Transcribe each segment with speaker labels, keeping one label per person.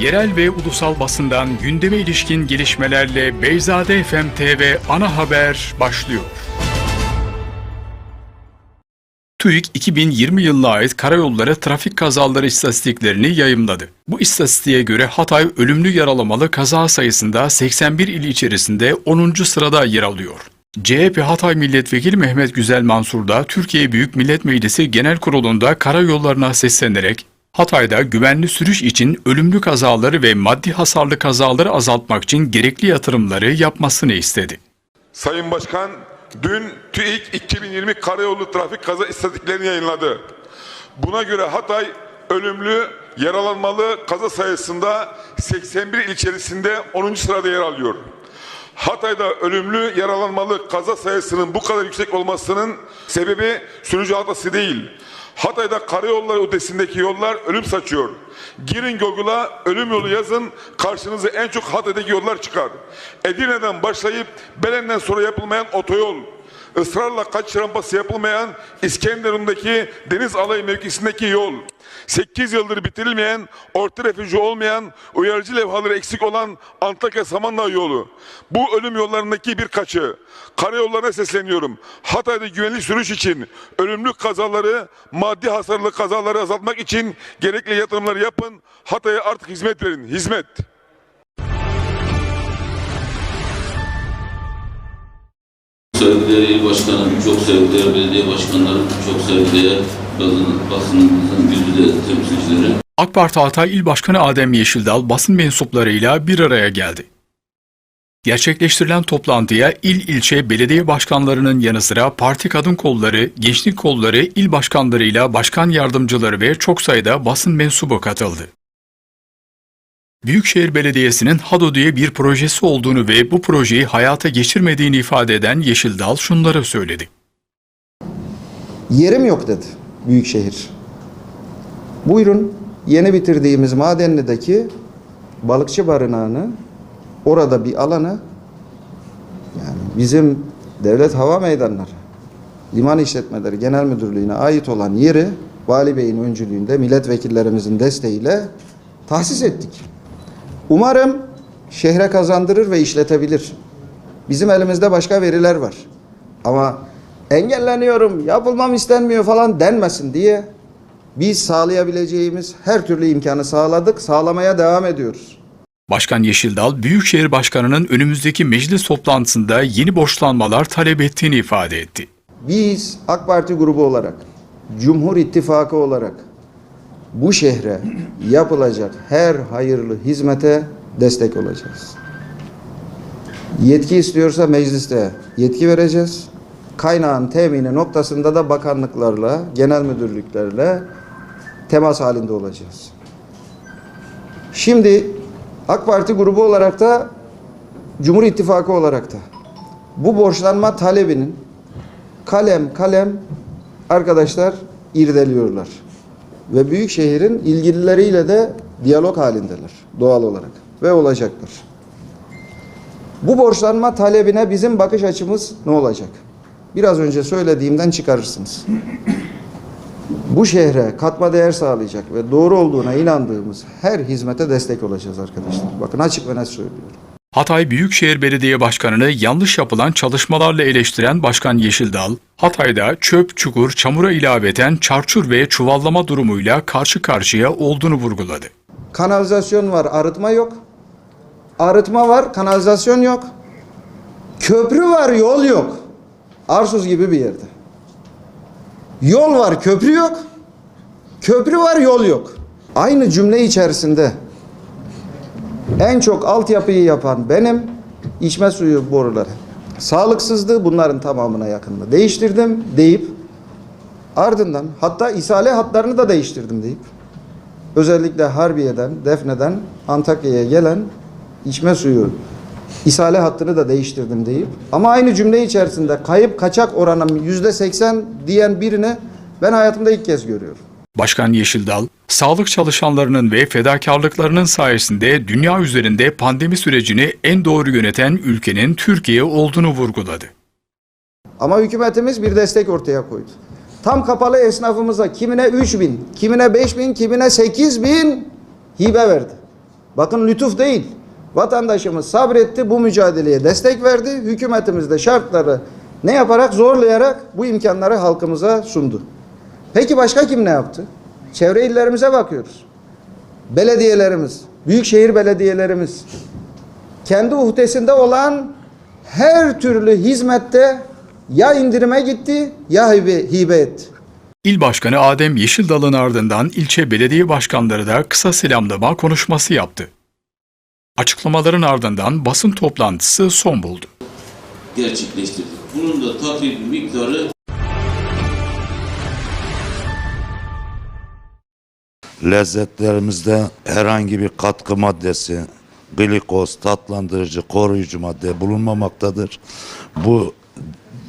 Speaker 1: Yerel ve ulusal basından gündeme ilişkin gelişmelerle Beyzade FM TV ana haber başlıyor. TÜİK 2020 yılına ait karayolları trafik kazaları istatistiklerini yayımladı. Bu istatistiğe göre Hatay ölümlü yaralamalı kaza sayısında 81 il içerisinde 10. sırada yer alıyor. CHP Hatay Milletvekili Mehmet Güzel Mansur da Türkiye Büyük Millet Meclisi Genel Kurulu'nda karayollarına seslenerek Hatay'da güvenli sürüş için ölümlü kazaları ve maddi hasarlı kazaları azaltmak için gerekli yatırımları yapmasını istedi.
Speaker 2: Sayın Başkan dün TÜİK 2020 karayolu trafik kaza istatistiklerini yayınladı. Buna göre Hatay ölümlü yaralanmalı kaza sayısında 81 il içerisinde 10. sırada yer alıyor. Hatay'da ölümlü yaralanmalı kaza sayısının bu kadar yüksek olmasının sebebi sürücü hatası değil. Hatay'da karayolları ötesindeki yollar ölüm saçıyor. Girin Google'a ölüm yolu yazın karşınıza en çok Hatay'daki yollar çıkar. Edirne'den başlayıp Belen'den sonra yapılmayan otoyol, ısrarla kaç rampası yapılmayan İskenderun'daki deniz alayı mevkisindeki yol, 8 yıldır bitirilmeyen, orta refüji olmayan, uyarıcı levhaları eksik olan Antakya Samandağ yolu. Bu ölüm yollarındaki birkaçı. Karayollarına sesleniyorum. Hatay'da güvenli sürüş için ölümlü kazaları, maddi hasarlı kazaları azaltmak için gerekli yatırımları yapın. Hatay'a artık hizmet verin. Hizmet.
Speaker 3: Saygıdeğer il başkanım, çok saygıdeğer belediye başkanlarım, çok saygıdeğer basın, basınımızın güzide temsilcileri.
Speaker 1: AK Parti Hatay İl Başkanı Adem Yeşildal basın mensuplarıyla bir araya geldi. Gerçekleştirilen toplantıya il ilçe belediye başkanlarının yanı sıra parti kadın kolları, gençlik kolları, il başkanlarıyla başkan yardımcıları ve çok sayıda basın mensubu katıldı. Büyükşehir Belediyesi'nin HADO diye bir projesi olduğunu ve bu projeyi hayata geçirmediğini ifade eden Yeşildal şunları söyledi.
Speaker 4: Yerim yok dedi Büyükşehir. Buyurun yeni bitirdiğimiz Madenli'deki balıkçı barınağını orada bir alanı yani bizim devlet hava meydanları liman işletmeleri genel müdürlüğüne ait olan yeri vali beyin öncülüğünde milletvekillerimizin desteğiyle tahsis ettik. Umarım şehre kazandırır ve işletebilir. Bizim elimizde başka veriler var. Ama engelleniyorum, yapılmam istenmiyor falan denmesin diye biz sağlayabileceğimiz her türlü imkanı sağladık, sağlamaya devam ediyoruz.
Speaker 1: Başkan Yeşildal, Büyükşehir Başkanı'nın önümüzdeki meclis toplantısında yeni borçlanmalar talep ettiğini ifade etti.
Speaker 4: Biz AK Parti grubu olarak, Cumhur İttifakı olarak bu şehre yapılacak her hayırlı hizmete destek olacağız. Yetki istiyorsa mecliste yetki vereceğiz. Kaynağın temini noktasında da bakanlıklarla, genel müdürlüklerle temas halinde olacağız. Şimdi AK Parti grubu olarak da Cumhur İttifakı olarak da bu borçlanma talebinin kalem kalem arkadaşlar irdeliyorlar. Ve büyük şehrin ilgilileriyle de diyalog halindeler doğal olarak ve olacaklar. Bu borçlanma talebine bizim bakış açımız ne olacak? Biraz önce söylediğimden çıkarırsınız. Bu şehre katma değer sağlayacak ve doğru olduğuna inandığımız her hizmete destek olacağız arkadaşlar. Bakın açık ve net söylüyorum.
Speaker 1: Hatay Büyükşehir Belediye Başkanı'nı yanlış yapılan çalışmalarla eleştiren Başkan Yeşildal, Hatay'da çöp, çukur, çamura ilaveten çarçur ve çuvallama durumuyla karşı karşıya olduğunu vurguladı.
Speaker 4: Kanalizasyon var, arıtma yok. Arıtma var, kanalizasyon yok. Köprü var, yol yok. Arsuz gibi bir yerde. Yol var, köprü yok. Köprü var, yol yok. Aynı cümle içerisinde en çok altyapıyı yapan benim içme suyu boruları. Sağlıksızdı bunların tamamına yakınını değiştirdim deyip ardından hatta isale hatlarını da değiştirdim deyip özellikle Harbiye'den, Defne'den Antakya'ya gelen içme suyu isale hattını da değiştirdim deyip ama aynı cümle içerisinde kayıp kaçak oranım yüzde seksen diyen birini ben hayatımda ilk kez görüyorum.
Speaker 1: Başkan Yeşildal, sağlık çalışanlarının ve fedakarlıklarının sayesinde dünya üzerinde pandemi sürecini en doğru yöneten ülkenin Türkiye olduğunu vurguladı.
Speaker 4: Ama hükümetimiz bir destek ortaya koydu. Tam kapalı esnafımıza kimine 3 bin, kimine 5 bin, kimine 8 bin hibe verdi. Bakın lütuf değil. Vatandaşımız sabretti, bu mücadeleye destek verdi. Hükümetimiz de şartları ne yaparak zorlayarak bu imkanları halkımıza sundu. Peki başka kim ne yaptı? Çevre illerimize bakıyoruz. Belediyelerimiz, büyükşehir belediyelerimiz kendi uhdesinde olan her türlü hizmette ya indirime gitti ya hibe, hibe etti.
Speaker 1: İl Başkanı Adem Yeşildal'ın ardından ilçe belediye başkanları da kısa selamlama konuşması yaptı. Açıklamaların ardından basın toplantısı son buldu.
Speaker 3: gerçekleştirdik. Bunun da takribi miktarı
Speaker 5: lezzetlerimizde herhangi bir katkı maddesi, glikoz, tatlandırıcı, koruyucu madde bulunmamaktadır. Bu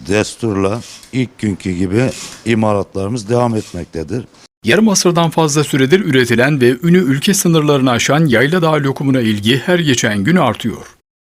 Speaker 5: desturla ilk günkü gibi imalatlarımız devam etmektedir.
Speaker 1: Yarım asırdan fazla süredir üretilen ve ünü ülke sınırlarını aşan Yayladağ lokumuna ilgi her geçen gün artıyor.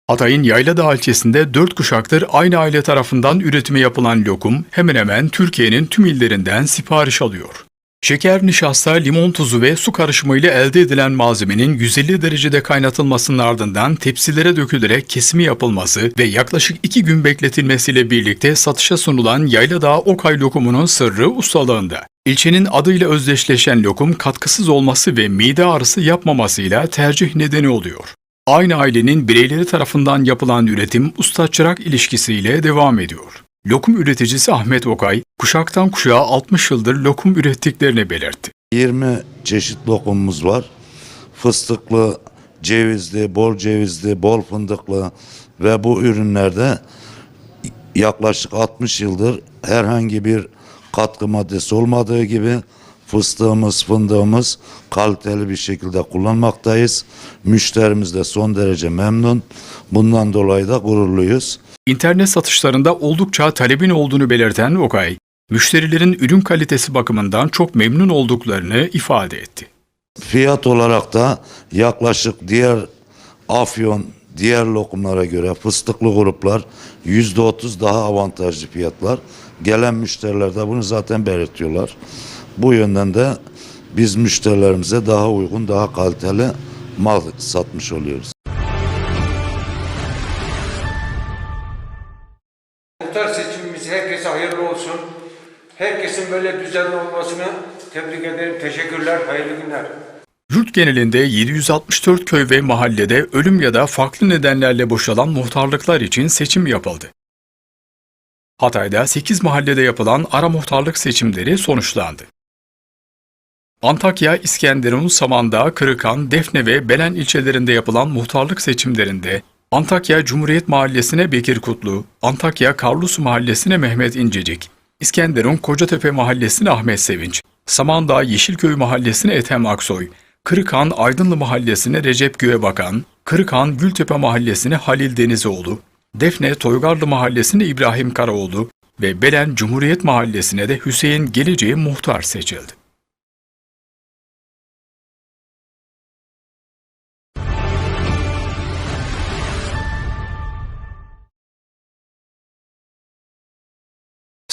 Speaker 1: Hatay'ın Yayladağ ilçesinde dört kuşaktır aynı aile tarafından üretimi yapılan lokum hemen hemen Türkiye'nin tüm illerinden sipariş alıyor. Şeker, nişasta, limon tuzu ve su karışımıyla elde edilen malzemenin 150 derecede kaynatılmasının ardından tepsilere dökülerek kesimi yapılması ve yaklaşık 2 gün bekletilmesiyle birlikte satışa sunulan Yayladağ Okay lokumunun sırrı ustalığında. İlçenin adıyla özdeşleşen lokum katkısız olması ve mide ağrısı yapmamasıyla tercih nedeni oluyor. Aynı ailenin bireyleri tarafından yapılan üretim usta-çırak ilişkisiyle devam ediyor. Lokum üreticisi Ahmet Okay, kuşaktan kuşağa 60 yıldır lokum ürettiklerini belirtti.
Speaker 5: 20 çeşit lokumumuz var. Fıstıklı, cevizli, bol cevizli, bol fındıklı ve bu ürünlerde yaklaşık 60 yıldır herhangi bir katkı maddesi olmadığı gibi fıstığımız, fındığımız kaliteli bir şekilde kullanmaktayız. Müşterimiz de son derece memnun. Bundan dolayı da gururluyuz.
Speaker 1: İnternet satışlarında oldukça talebin olduğunu belirten Okay, müşterilerin ürün kalitesi bakımından çok memnun olduklarını ifade etti.
Speaker 5: Fiyat olarak da yaklaşık diğer afyon, diğer lokumlara göre fıstıklı gruplar yüzde otuz daha avantajlı fiyatlar. Gelen müşteriler de bunu zaten belirtiyorlar. Bu yönden de biz müşterilerimize daha uygun, daha kaliteli mal satmış oluyoruz.
Speaker 6: Böyle düzenli olmasını tebrik ederim. Teşekkürler, hayırlı günler.
Speaker 1: Yurt genelinde 764 köy ve mahallede ölüm ya da farklı nedenlerle boşalan muhtarlıklar için seçim yapıldı. Hatay'da 8 mahallede yapılan ara muhtarlık seçimleri sonuçlandı. Antakya, İskenderun, Samandağ, Kırıkan, Defne ve Belen ilçelerinde yapılan muhtarlık seçimlerinde Antakya Cumhuriyet Mahallesi'ne Bekir Kutlu, Antakya Karlusu Mahallesi'ne Mehmet İncecik, İskenderun Kocatepe Mahallesi'ne Ahmet Sevinç, Samandağ Yeşilköy Mahallesi'ne Ethem Aksoy, Kırıkhan Aydınlı Mahallesi'ne Recep Göğebakan, Kırıkhan Gültepe Mahallesi'ne Halil Denizoğlu, Defne Toygarlı Mahallesi'ne İbrahim Karaoğlu ve Belen Cumhuriyet Mahallesi'ne de Hüseyin Geleceği muhtar seçildi.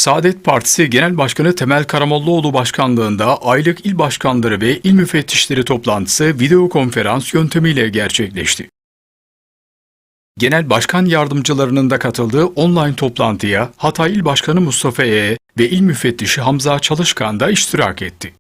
Speaker 1: Saadet Partisi Genel Başkanı Temel Karamollaoğlu başkanlığında aylık il başkanları ve il müfettişleri toplantısı video konferans yöntemiyle gerçekleşti. Genel Başkan Yardımcılarının da katıldığı online toplantıya Hatay İl Başkanı Mustafa E. ve İl Müfettişi Hamza Çalışkan da iştirak etti.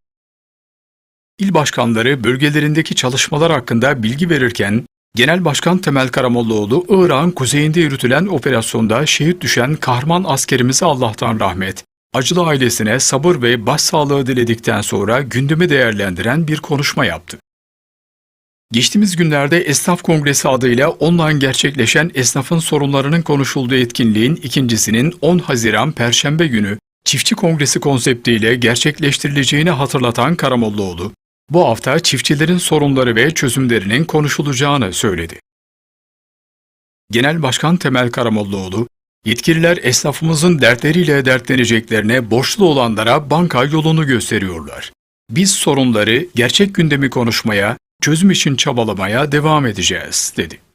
Speaker 1: İl başkanları bölgelerindeki çalışmalar hakkında bilgi verirken, Genel Başkan Temel Karamollaoğlu, Irak'ın kuzeyinde yürütülen operasyonda şehit düşen kahraman askerimize Allah'tan rahmet, acılı ailesine sabır ve başsağlığı diledikten sonra gündemi değerlendiren bir konuşma yaptı. Geçtiğimiz günlerde Esnaf Kongresi adıyla online gerçekleşen esnafın sorunlarının konuşulduğu etkinliğin ikincisinin 10 Haziran Perşembe günü Çiftçi Kongresi konseptiyle gerçekleştirileceğini hatırlatan Karamollaoğlu, bu hafta çiftçilerin sorunları ve çözümlerinin konuşulacağını söyledi. Genel Başkan Temel Karamollaoğlu, yetkililer esnafımızın dertleriyle dertleneceklerine borçlu olanlara banka yolunu gösteriyorlar. Biz sorunları, gerçek gündemi konuşmaya, çözüm için çabalamaya devam edeceğiz, dedi.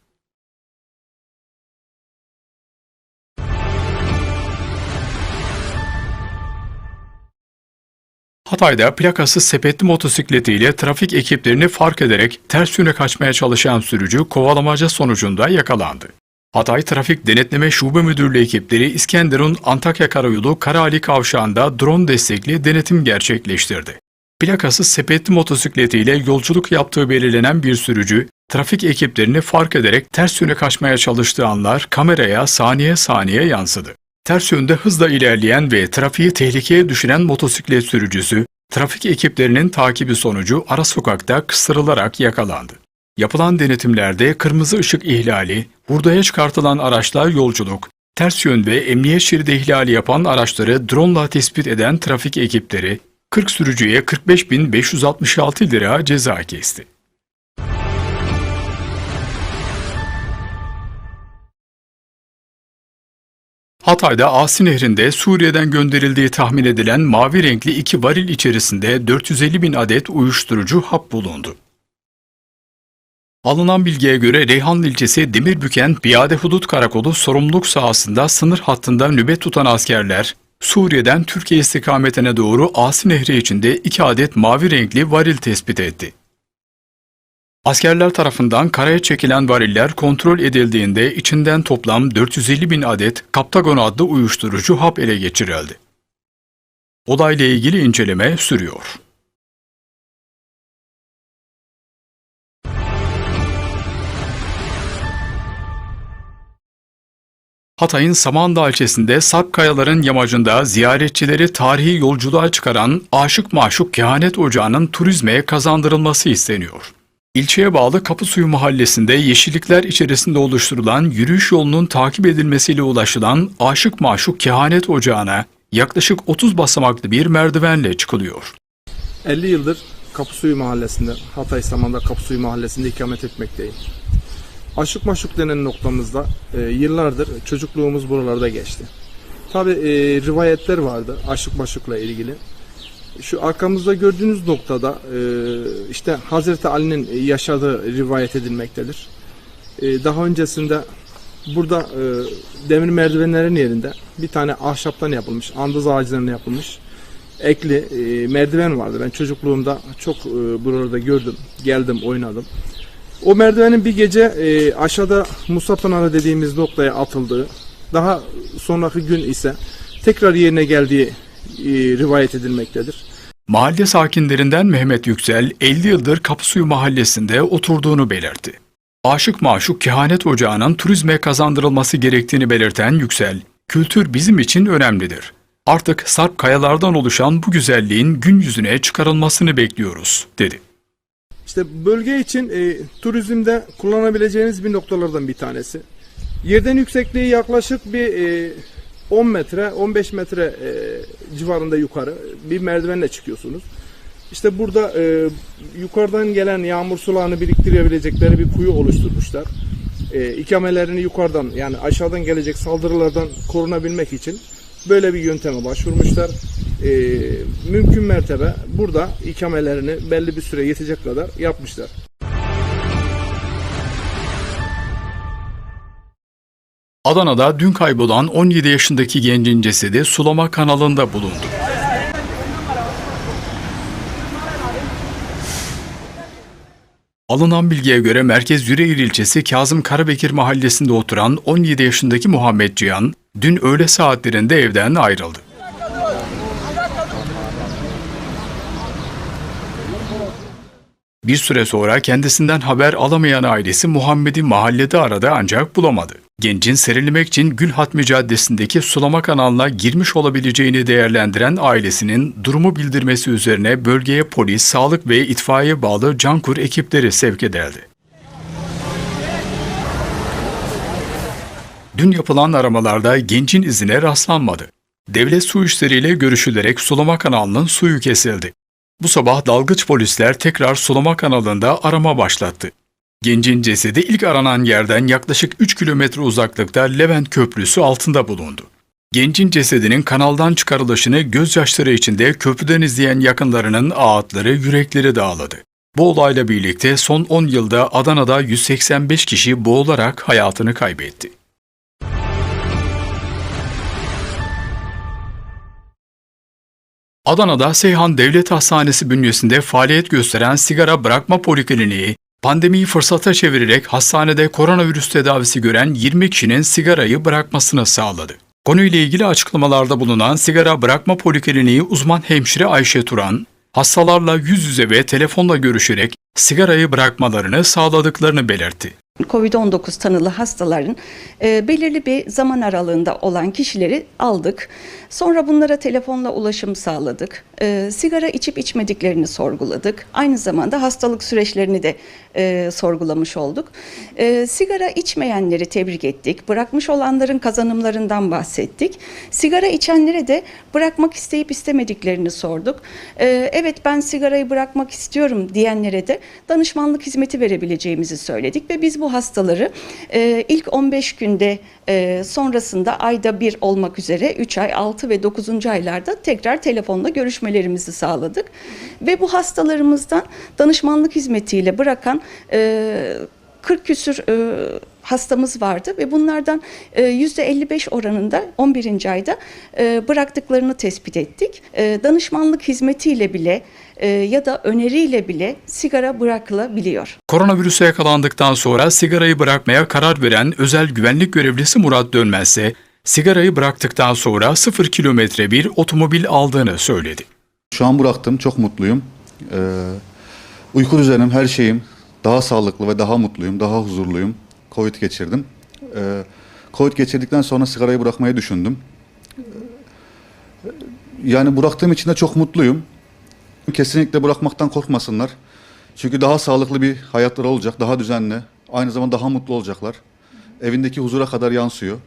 Speaker 1: Hatay'da plakası sepetli motosikletiyle trafik ekiplerini fark ederek ters yöne kaçmaya çalışan sürücü kovalamaca sonucunda yakalandı. Hatay Trafik Denetleme Şube Müdürlüğü ekipleri İskenderun Antakya Karayolu Karaali Kavşağı'nda drone destekli denetim gerçekleştirdi. Plakası sepetli motosikletiyle yolculuk yaptığı belirlenen bir sürücü, trafik ekiplerini fark ederek ters yöne kaçmaya çalıştığı anlar kameraya saniye saniye yansıdı. Ters yönde hızla ilerleyen ve trafiği tehlikeye düşüren motosiklet sürücüsü, trafik ekiplerinin takibi sonucu ara sokakta kıstırılarak yakalandı. Yapılan denetimlerde kırmızı ışık ihlali, hurdaya çıkartılan araçlar yolculuk, ters yön ve emniyet şeridi ihlali yapan araçları drone tespit eden trafik ekipleri 40 sürücüye 45.566 lira ceza kesti. Hatay'da Asi Nehri'nde Suriye'den gönderildiği tahmin edilen mavi renkli iki varil içerisinde 450 bin adet uyuşturucu hap bulundu. Alınan bilgiye göre Reyhanlı ilçesi Demirbüken Piyade Hudut Karakolu sorumluluk sahasında sınır hattında nöbet tutan askerler, Suriye'den Türkiye istikametine doğru Asi Nehri içinde iki adet mavi renkli varil tespit etti. Askerler tarafından karaya çekilen variller kontrol edildiğinde içinden toplam 450 bin adet Kaptagon adlı uyuşturucu hap ele geçirildi. Olayla ilgili inceleme sürüyor. Hatay'ın Samandağ ilçesinde Sarp Kayaların yamacında ziyaretçileri tarihi yolculuğa çıkaran Aşık Maşuk Kehanet Ocağı'nın turizme kazandırılması isteniyor. İlçeye bağlı Kapısuyu mahallesinde yeşillikler içerisinde oluşturulan yürüyüş yolunun takip edilmesiyle ulaşılan Aşık Maşuk Kehanet Ocağı'na yaklaşık 30 basamaklı bir merdivenle çıkılıyor.
Speaker 7: 50 yıldır Kapısuyu Mahallesi'nde, Hatay Saman'da Kapısuyu Mahallesi'nde ikamet etmekteyim. Aşık Maşuk denen noktamızda e, yıllardır çocukluğumuz buralarda geçti. Tabi rivayetler vardı Aşık Maşuk'la ilgili. Şu arkamızda gördüğünüz noktada e, işte Hazreti Ali'nin yaşadığı rivayet edilmektedir. E, daha öncesinde burada e, demir merdivenlerin yerinde bir tane ahşaptan yapılmış, andız ağacından yapılmış ekli merdiven vardı. Ben çocukluğumda çok e, buralarda gördüm, geldim, oynadım. O merdivenin bir gece aşağıda Musa Pınarı dediğimiz noktaya atıldığı, daha sonraki gün ise tekrar yerine geldiği rivayet edilmektedir.
Speaker 1: Mahalle sakinlerinden Mehmet Yüksel 50 yıldır Kapısuyu mahallesinde oturduğunu belirtti. Aşık Maşuk Kehanet Ocağı'nın turizme kazandırılması gerektiğini belirten Yüksel, kültür bizim için önemlidir. Artık sarp kayalardan oluşan bu güzelliğin gün yüzüne çıkarılmasını bekliyoruz, dedi.
Speaker 7: İşte bölge için e, turizmde kullanabileceğiniz bir noktalardan bir tanesi. Yerden yüksekliği yaklaşık bir e, 10 metre, 15 metre e, civarında yukarı bir merdivenle çıkıyorsunuz. İşte burada e, yukarıdan gelen yağmur sularını biriktirebilecekleri bir kuyu oluşturmuşlar. E, ikamelerini yukarıdan yani aşağıdan gelecek saldırılardan korunabilmek için böyle bir yönteme başvurmuşlar. E, mümkün mertebe burada ikamelerini belli bir süre yetecek kadar yapmışlar.
Speaker 1: Adana'da dün kaybolan 17 yaşındaki gencin cesedi sulama kanalında bulundu. Alınan bilgiye göre Merkez Yüreğir ilçesi Kazım Karabekir mahallesinde oturan 17 yaşındaki Muhammed Cihan, dün öğle saatlerinde evden ayrıldı. Bir süre sonra kendisinden haber alamayan ailesi Muhammed'i mahallede aradı ancak bulamadı. Gencin serilmek için Gülhatmi Caddesi'ndeki sulama kanalına girmiş olabileceğini değerlendiren ailesinin durumu bildirmesi üzerine bölgeye polis, sağlık ve itfaiye bağlı Cankur ekipleri sevk edildi. Dün yapılan aramalarda gencin izine rastlanmadı. Devlet su işleriyle görüşülerek sulama kanalının suyu kesildi. Bu sabah dalgıç polisler tekrar sulama kanalında arama başlattı. Gencin cesedi ilk aranan yerden yaklaşık 3 kilometre uzaklıkta Levent Köprüsü altında bulundu. Gencin cesedinin kanaldan çıkarılışını gözyaşları içinde köprüden izleyen yakınlarının ağıtları, yürekleri dağladı. Bu olayla birlikte son 10 yılda Adana'da 185 kişi boğularak hayatını kaybetti. Adana'da Seyhan Devlet Hastanesi bünyesinde faaliyet gösteren sigara bırakma polikliniği, pandemiyi fırsata çevirerek hastanede koronavirüs tedavisi gören 20 kişinin sigarayı bırakmasını sağladı. Konuyla ilgili açıklamalarda bulunan sigara bırakma polikliniği uzman hemşire Ayşe Turan, hastalarla yüz yüze ve telefonla görüşerek sigarayı bırakmalarını sağladıklarını belirtti.
Speaker 8: COVID-19 tanılı hastaların e, belirli bir zaman aralığında olan kişileri aldık. Sonra bunlara telefonla ulaşım sağladık. E, sigara içip içmediklerini sorguladık. Aynı zamanda hastalık süreçlerini de e, sorgulamış olduk. E, sigara içmeyenleri tebrik ettik. Bırakmış olanların kazanımlarından bahsettik. Sigara içenlere de bırakmak isteyip istemediklerini sorduk. E, evet ben sigarayı bırakmak istiyorum diyenlere de danışmanlık hizmeti verebileceğimizi söyledik ve biz bu hastaları e, ilk 15 günde e, sonrasında ayda bir olmak üzere 3 ay, 6 ve 9. aylarda tekrar telefonla görüşmelerimizi sağladık. Ve bu hastalarımızdan danışmanlık hizmetiyle bırakan e, 40 küsür e, hastamız vardı ve bunlardan e, %55 oranında 11. ayda e, bıraktıklarını tespit ettik. E, danışmanlık hizmetiyle bile e, ya da öneriyle bile sigara bırakılabiliyor.
Speaker 1: Koronavirüse yakalandıktan sonra sigarayı bırakmaya karar veren özel güvenlik görevlisi Murat Dönmez ise sigarayı bıraktıktan sonra 0 kilometre bir otomobil aldığını söyledi.
Speaker 9: Şu an bıraktım. Çok mutluyum. Ee, uyku düzenim, her şeyim daha sağlıklı ve daha mutluyum, daha huzurluyum. Covid geçirdim. Ee, Covid geçirdikten sonra sigarayı bırakmayı düşündüm. Ee, Yani bıraktığım için de çok mutluyum. Kesinlikle bırakmaktan korkmasınlar. Çünkü daha sağlıklı bir hayatları olacak, daha düzenli. Aynı zamanda daha mutlu olacaklar. Evindeki huzura kadar yansıyor.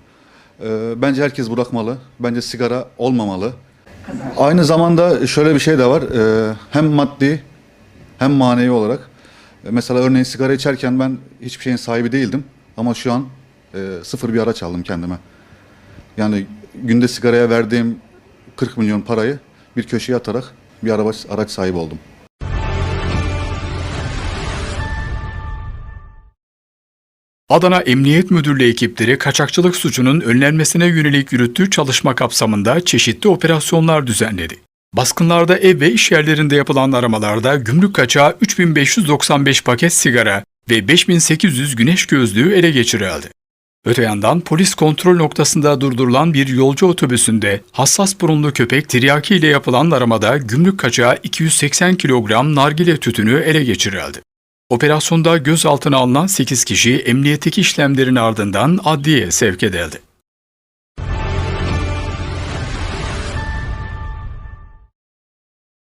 Speaker 9: Ee, bence herkes bırakmalı. Bence sigara olmamalı. Aynı zamanda şöyle bir şey de var. Ee, hem maddi hem manevi olarak. Ee, Mesela örneğin sigara içerken ben hiçbir şeyin sahibi değildim. Ama şu an e, sıfır bir araç aldım kendime. Yani günde sigaraya verdiğim 40 milyon parayı bir köşeye atarak bir araç, araç sahibi oldum.
Speaker 1: Adana Emniyet Müdürlüğü ekipleri kaçakçılık suçunun önlenmesine yönelik yürüttüğü çalışma kapsamında çeşitli operasyonlar düzenledi. Baskınlarda ev ve iş yerlerinde yapılan aramalarda gümrük kaçağı 3595 paket sigara ve 5800 güneş gözlüğü ele geçirildi. Öte yandan polis kontrol noktasında durdurulan bir yolcu otobüsünde hassas burunlu köpek tiryaki ile yapılan aramada gümrük kaçağı 280 kilogram nargile tütünü ele geçirildi. Operasyonda gözaltına alınan 8 kişi emniyetteki işlemlerin ardından adliyeye sevk edildi.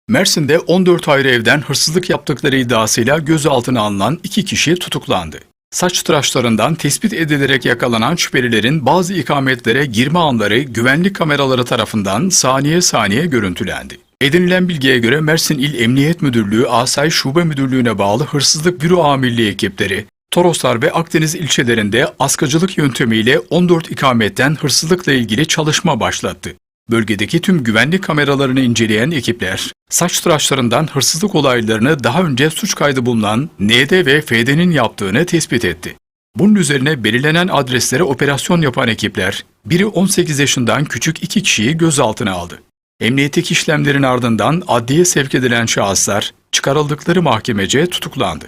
Speaker 1: Mersin'de 14 ayrı evden hırsızlık yaptıkları iddiasıyla gözaltına alınan iki kişi tutuklandı. Saç tıraşlarından tespit edilerek yakalanan şüphelilerin bazı ikametlere girme anları güvenlik kameraları tarafından saniye saniye görüntülendi. Edinilen bilgiye göre Mersin İl Emniyet Müdürlüğü Asay Şube Müdürlüğü'ne bağlı hırsızlık büro amirliği ekipleri, Toroslar ve Akdeniz ilçelerinde askıcılık yöntemiyle 14 ikametten hırsızlıkla ilgili çalışma başlattı. Bölgedeki tüm güvenlik kameralarını inceleyen ekipler, saç tıraşlarından hırsızlık olaylarını daha önce suç kaydı bulunan ND ve FD'nin yaptığını tespit etti. Bunun üzerine belirlenen adreslere operasyon yapan ekipler, biri 18 yaşından küçük iki kişiyi gözaltına aldı. Emniyetteki işlemlerin ardından adliye sevk edilen şahıslar çıkarıldıkları mahkemece tutuklandı.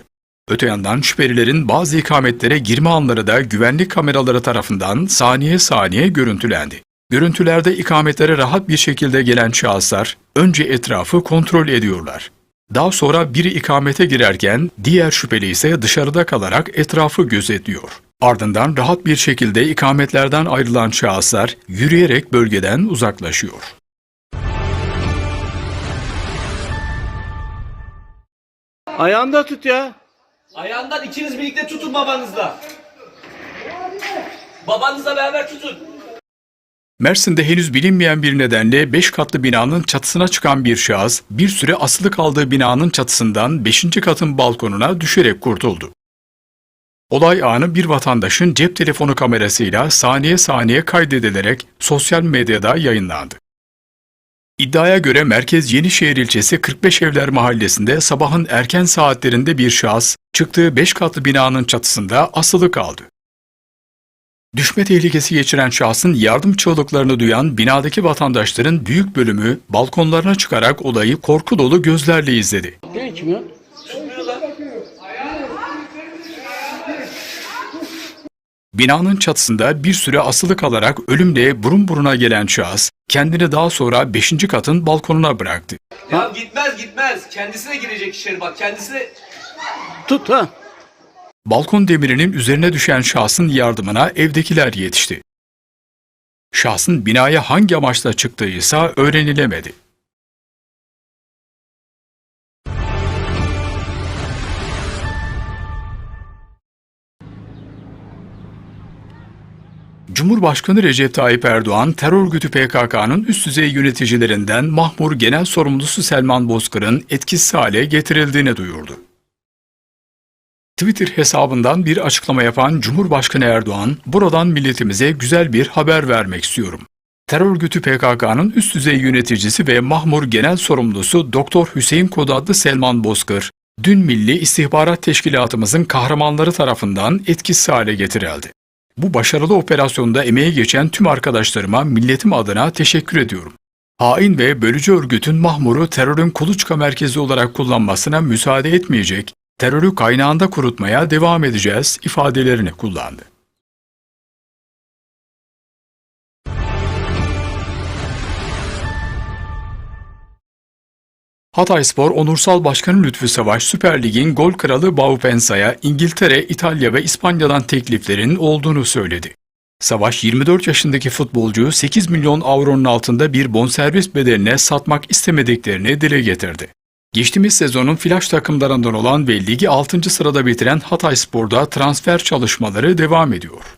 Speaker 1: Öte yandan şüphelilerin bazı ikametlere girme anları da güvenlik kameraları tarafından saniye saniye görüntülendi. Görüntülerde ikametlere rahat bir şekilde gelen şahıslar önce etrafı kontrol ediyorlar. Daha sonra biri ikamete girerken diğer şüpheli ise dışarıda kalarak etrafı gözetliyor. Ardından rahat bir şekilde ikametlerden ayrılan şahıslar yürüyerek bölgeden uzaklaşıyor.
Speaker 10: Ayağında tut ya.
Speaker 11: Ayağından ikiniz birlikte tutun babanızla. Babanızla beraber tutun.
Speaker 1: Mersin'de henüz bilinmeyen bir nedenle 5 katlı binanın çatısına çıkan bir şahıs bir süre asılı kaldığı binanın çatısından 5. katın balkonuna düşerek kurtuldu. Olay anı bir vatandaşın cep telefonu kamerasıyla saniye saniye kaydedilerek sosyal medyada yayınlandı. İddiaya göre Merkez Yenişehir ilçesi 45 Evler mahallesinde sabahın erken saatlerinde bir şahıs çıktığı 5 katlı binanın çatısında asılı kaldı. Düşme tehlikesi geçiren şahsın yardım çığlıklarını duyan binadaki vatandaşların büyük bölümü balkonlarına çıkarak olayı korku dolu gözlerle izledi. Binanın çatısında bir süre asılı kalarak ölümle burun buruna gelen şahıs kendini daha sonra 5. katın balkonuna bıraktı.
Speaker 11: Ya gitmez gitmez. Kendisi de girecek içeri bak. Kendisi de
Speaker 10: Tut ha.
Speaker 1: Balkon demirinin üzerine düşen şahsın yardımına evdekiler yetişti. Şahsın binaya hangi amaçla çıktığıysa öğrenilemedi. Cumhurbaşkanı Recep Tayyip Erdoğan, terör örgütü PKK'nın üst düzey yöneticilerinden Mahmur Genel Sorumlusu Selman Bozkır'ın etkisiz hale getirildiğini duyurdu. Twitter hesabından bir açıklama yapan Cumhurbaşkanı Erdoğan, buradan milletimize güzel bir haber vermek istiyorum. Terör örgütü PKK'nın üst düzey yöneticisi ve Mahmur Genel Sorumlusu Doktor Hüseyin Kod adlı Selman Bozkır, dün Milli İstihbarat Teşkilatımızın kahramanları tarafından etkisiz hale getirildi. Bu başarılı operasyonda emeği geçen tüm arkadaşlarıma milletim adına teşekkür ediyorum. Hain ve bölücü örgütün Mahmur'u terörün kuluçka merkezi olarak kullanmasına müsaade etmeyecek, terörü kaynağında kurutmaya devam edeceğiz ifadelerini kullandı. Hatayspor Onursal Başkanı Lütfü Savaş Süper Lig'in gol kralı Baupensa'ya İngiltere, İtalya ve İspanya'dan tekliflerin olduğunu söyledi. Savaş 24 yaşındaki futbolcuyu 8 milyon avronun altında bir bonservis bedeline satmak istemediklerini dile getirdi. Geçtiğimiz sezonun flash takımlarından olan ve ligi 6. sırada bitiren Hatayspor'da transfer çalışmaları devam ediyor.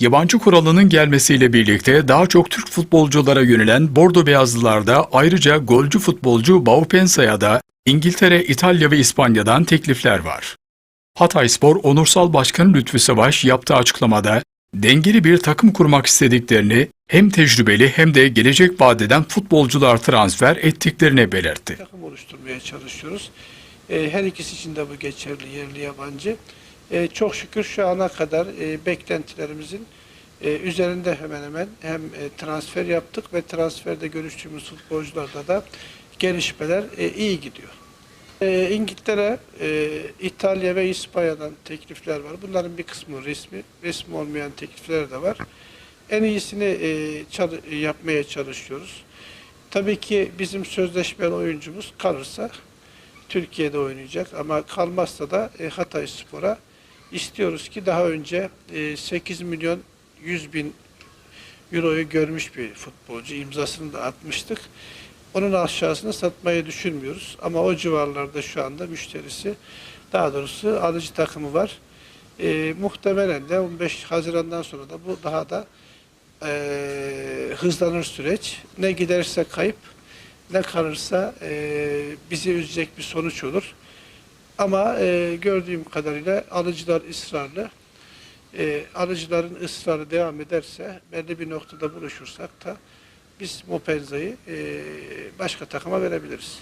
Speaker 1: Yabancı kuralının gelmesiyle birlikte daha çok Türk futbolculara yönelen Bordo Beyazlılar'da ayrıca golcü futbolcu Baupensa'ya da İngiltere, İtalya ve İspanya'dan teklifler var. Hatayspor Onursal Başkanı Lütfü Savaş yaptığı açıklamada dengeli bir takım kurmak istediklerini hem tecrübeli hem de gelecek vadeden futbolcular transfer ettiklerini belirtti.
Speaker 12: takım oluşturmaya çalışıyoruz. E, her ikisi için de bu geçerli, yerli yabancı. E, çok şükür şu ana kadar e, beklentilerimizin üzerinde hemen hemen hem transfer yaptık ve transferde görüştüğümüz futbolcularda da gelişmeler iyi gidiyor. E, İngiltere, e, İtalya ve İspanya'dan teklifler var. Bunların bir kısmı resmi, resmi olmayan teklifler de var. En iyisini e, çalı- yapmaya çalışıyoruz. Tabii ki bizim sözleşmeli oyuncumuz kalırsa Türkiye'de oynayacak ama kalmazsa da e, Hatay Spor'a istiyoruz ki daha önce e, 8 milyon 100 bin euroyu görmüş bir futbolcu imzasını da atmıştık. Onun aşağısını satmayı düşünmüyoruz ama o civarlarda şu anda müşterisi daha doğrusu alıcı takımı var. E, muhtemelen de 15 Haziran'dan sonra da bu daha da e, hızlanır süreç. Ne giderse kayıp, ne kalırsa e, bizi üzecek bir sonuç olur. Ama e, gördüğüm kadarıyla alıcılar ısrarlı. E, alıcıların ısrarı devam ederse, belli bir noktada buluşursak da biz Mopenza'yı e, başka takıma verebiliriz.